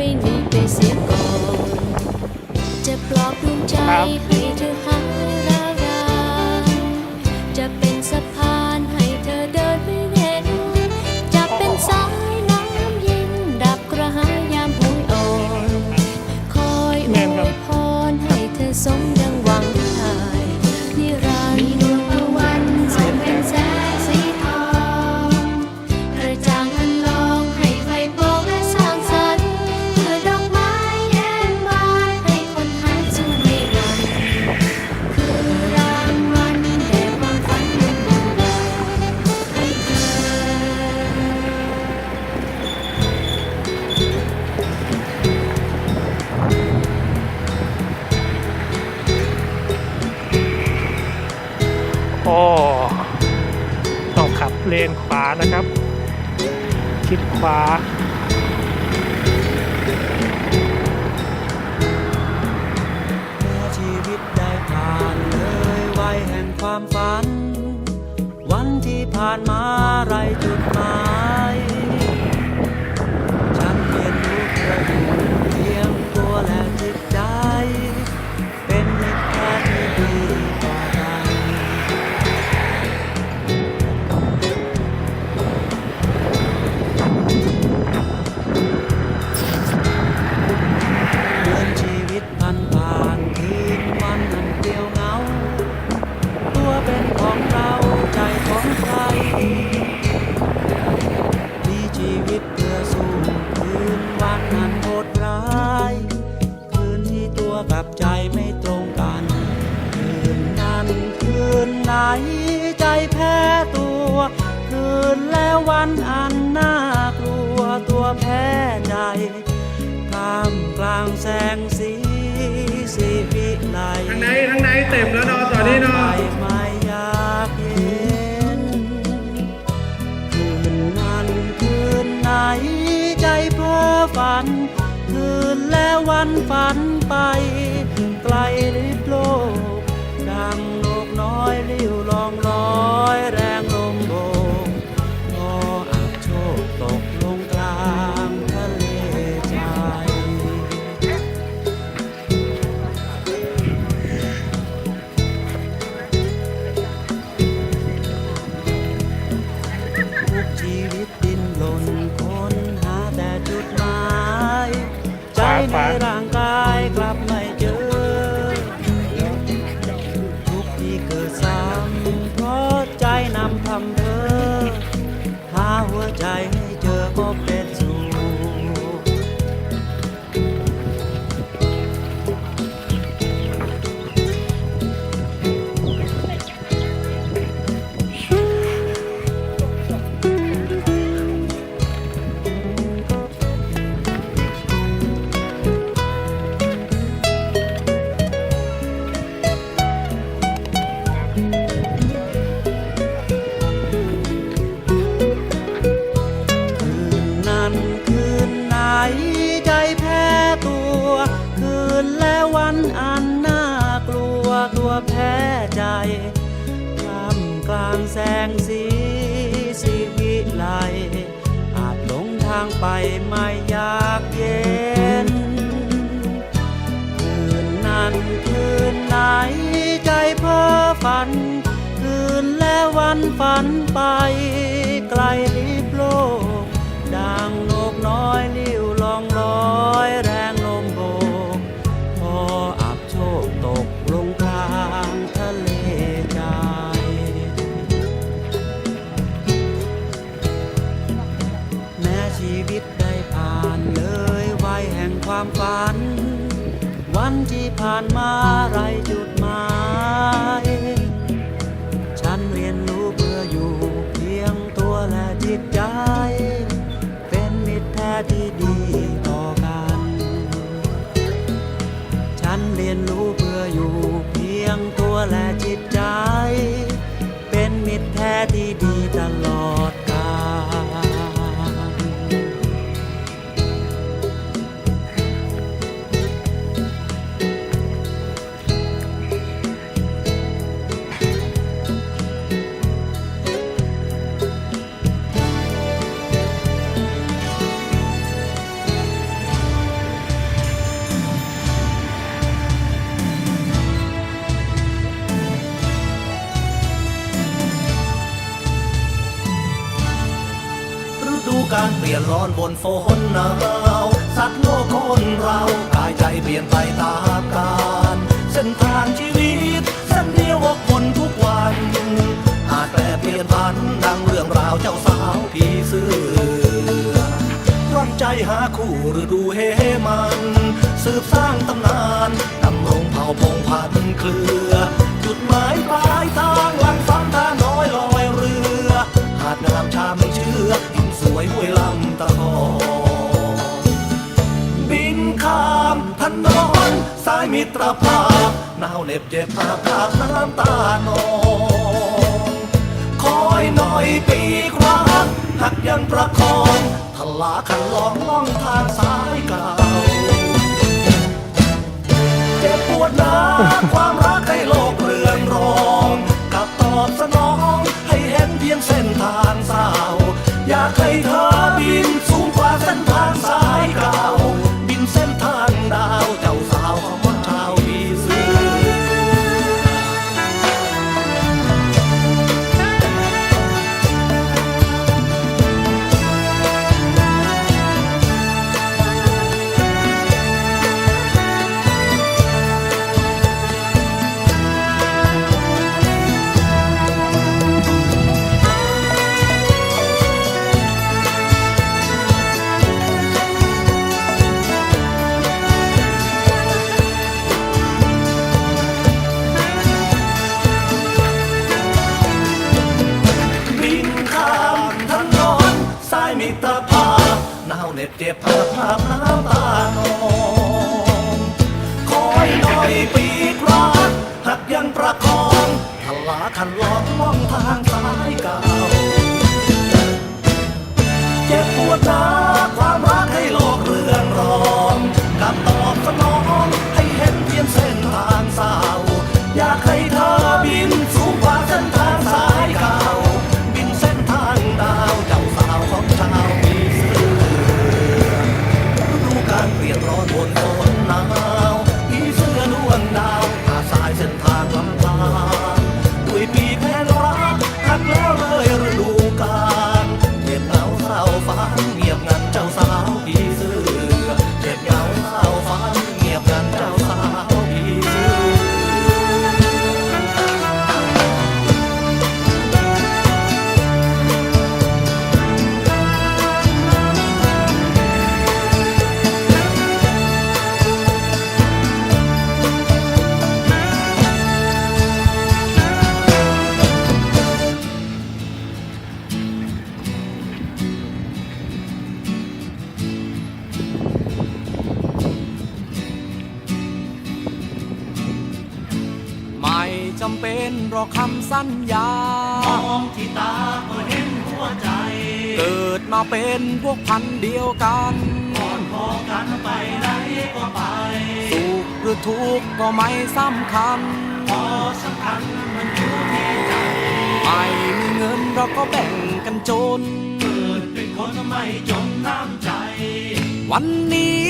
ไม่หนีไปเสียก่อน จะปลอบดวงใจให้เธอหัก ต้องขับเลนขวานะครับ ชิดขวา ชีวิตได้ผ่านเลยวแห่งความฝัน วันที่ผ่านมาไรจุดหมายางแสงสีสีวิไลทางไหนทางไหนเต็มแล้วนอตอนนี้นอไม่อยากเห็นคืนนั้นคืนไหนใจเพ้อฝัน คืนและวันฝันไป ไกลลิบโลกดังนกน้อยริ้วลองลอย ร้อนบนฝนหนาวสัตว์โลกคนเรากายใจเปลี่ยนไปตามกาลเส้นทางชีวิตเส้นเดียวอกคนทุกวันอาจแปรเปลี่ยนพันดังเรื่องราวเจ้าสาวผีเสื้อร่อนใจหาคู่ฤดูเฮมัน สืบสร้า ตรภาพหนาวเหน็บเจ็บอาภาพน้ำตานองคอยหน่อยปีครักหักยังประคองทลาคันลองล่องทางสายเก่าเจ็บปวดนาความรักให้โลกเรือนรองกลับตอบสนอง ลาคันลองล่องทางซ้ายกา พวกพันธุ์เดียวกันก่อนพอกันไปไหนก็ไป สุขหรือทุกข์ก็ไม่สำคัญ พอสำคัญมันอยู่ที่ใจไม่มีเงินเราก็แบ่งกันจน เกิดเป็นคนไม่จมน้ำใจ วันนี้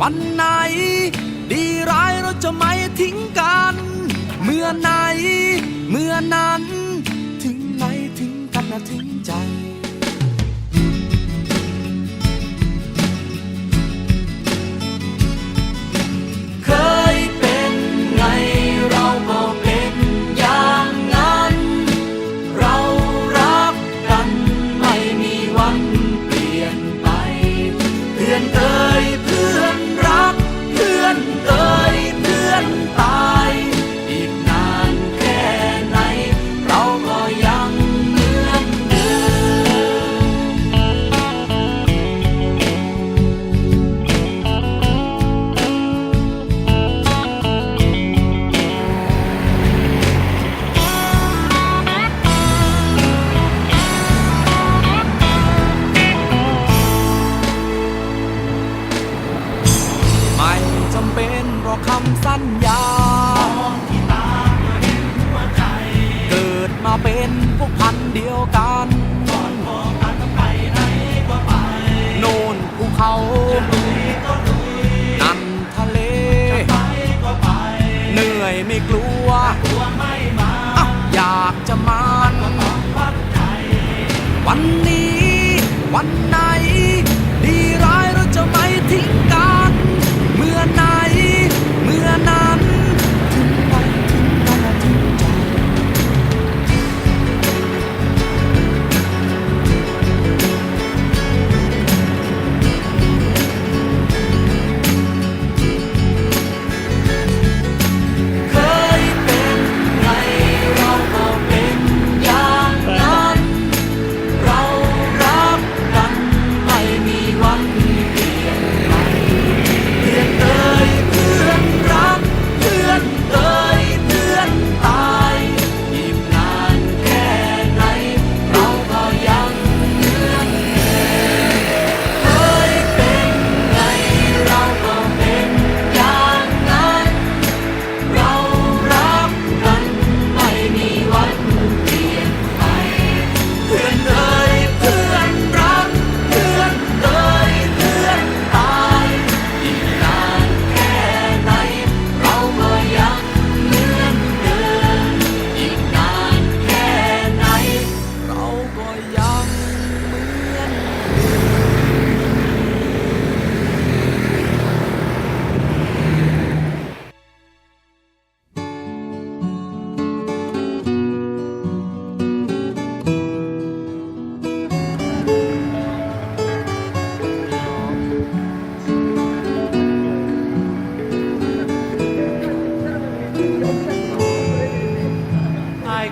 วันไหน ดีร้ายเราจะไม่ทิ้งกัน เมื่อไหน เมื่อนั้น ถึงไหนถึงกันนะถึงใจ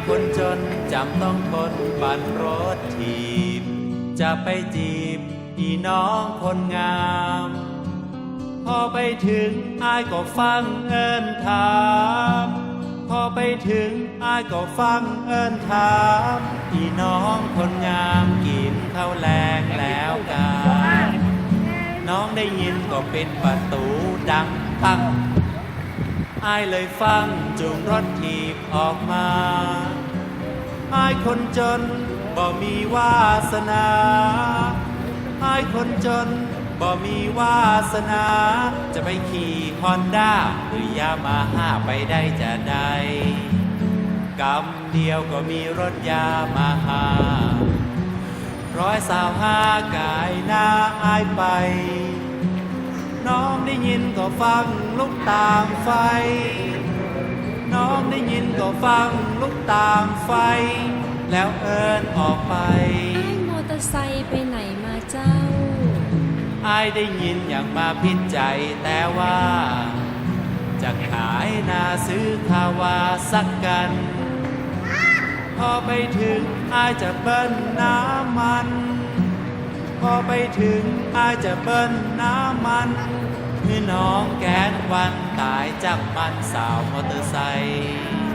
คนจนจำต้องทนบันรถทีบ จะไปจีบอีน้องคนงาม พอไปถึงอายก็ฟังเอินถาม พอไปถึงอายก็ฟังเอินถาม อีน้องคนงามกินข้าวแรงแล้วกันน้องได้ยินก็เป็นประตูดังปัง อายเลยฟังจูงรถถีบออกมาอายคนจนบ่มีวาสนาอายคนจนบ่มีวาสนา จะไปขี่ฮอนด้าหรือยามาฮ่าไปได้จะได้กำเดียวก็มีรถยามาฮ่าร้อยสาวห้ากายหน้าอายไป น้องได้ยินก็ฟังลุกตามไฟ น้องได้ยินก็ฟังลุกตามไฟ แล้วเอินออกไปไอ้มอเตอร์ไซค์ไปไหนมาเจ้า อายได้ยินอย่างมาพิจใจแต่ว่า จะขายนาซื้อคาวาสักกัน พอไปถึงอายจะเบิ้ลน้ำมัน พอไปถึงอาจจะเบิ้ลน้ำมันพี่น้องแกนวันตายจากมันสาวมอเตอร์ไซค์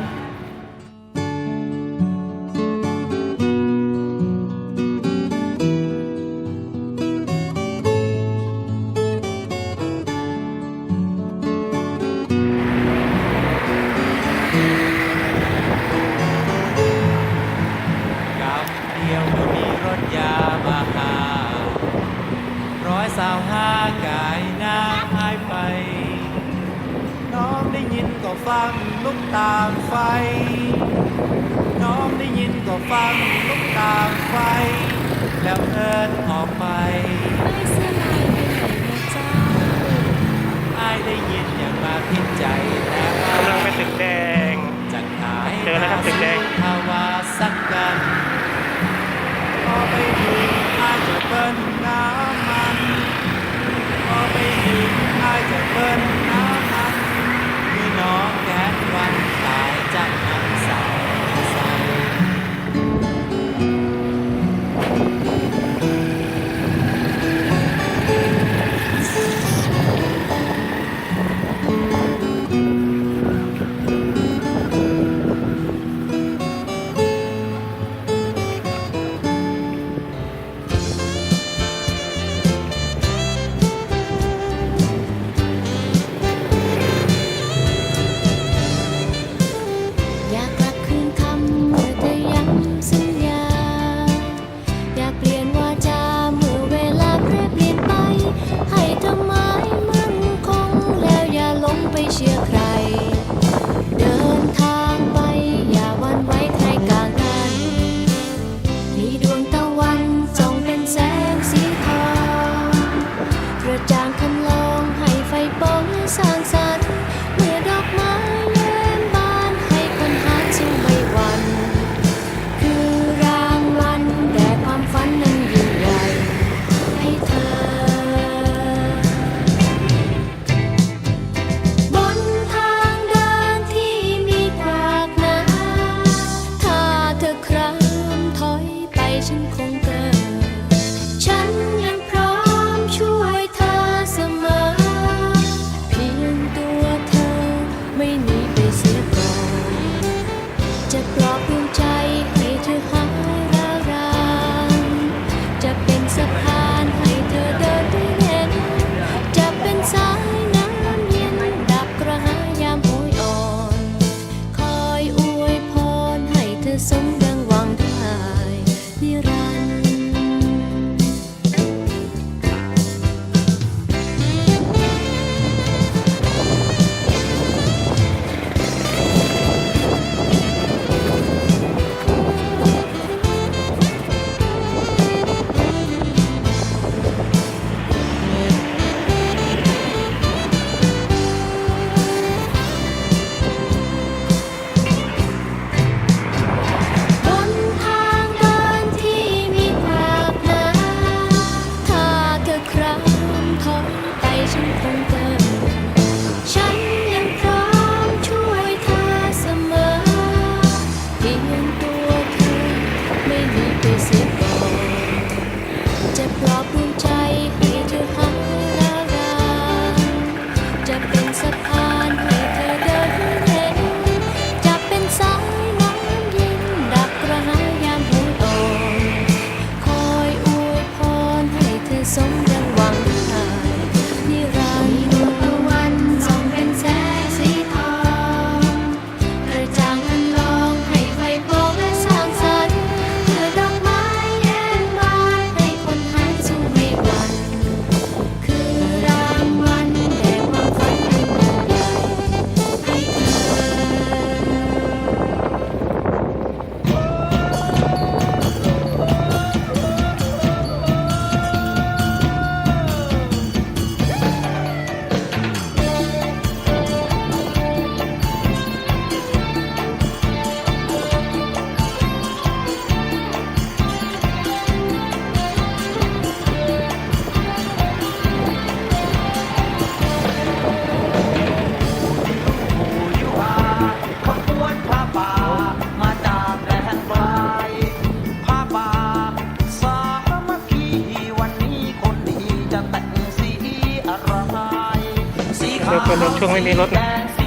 เดี๋ยวเปิดรถช่วงไม่มีรถนะ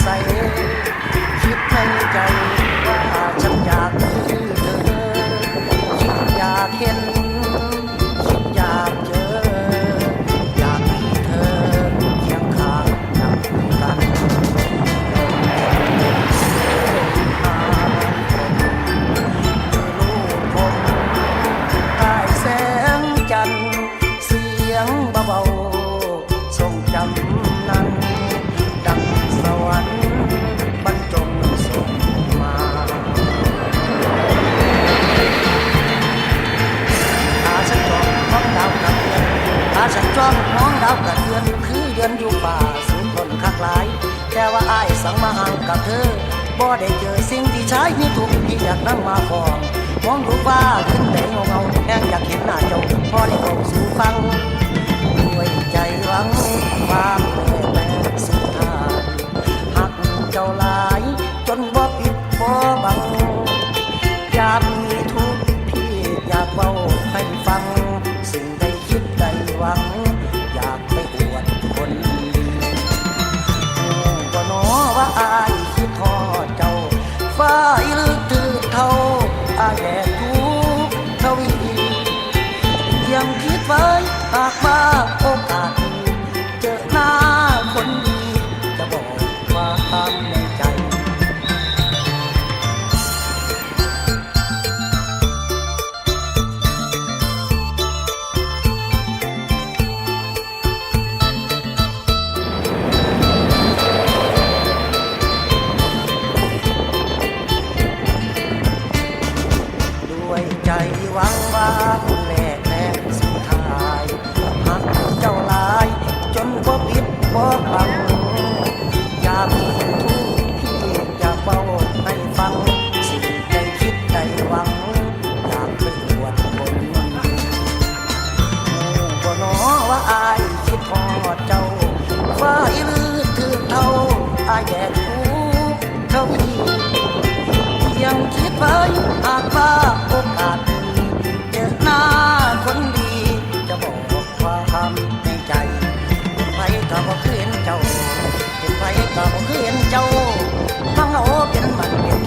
ใสคิดในใจ จอมน้องดาวกระเทือนคือเดือนอยู่ป่าสุดทนคักหลาย แต่ว่าอายสังมาห่างกับเธอบ่ได้เจอสิ่งที่ใช้มีทุกที่อยากนั่งมาฟองมองดูว่าขึ้นแต่เงาเงาแห้งอยากเห็นหน้าเจ้าพ่อได้เข้าสู่ฟังด้วยใจหวังควา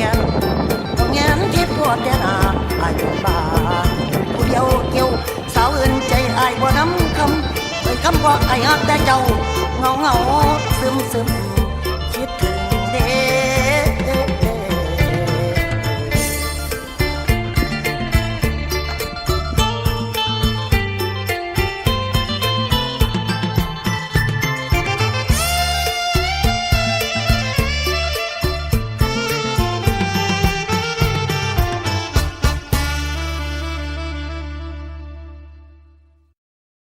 กันต้องงานที่พวดแดนอาอายุป็นบาผู้เดียวเกี่ยวสาวอื่นใจอายบ่น้ำคำเคยคำว่าอายหักแต่เจ้าเงาเงาซึมซึมคิดถึงเด้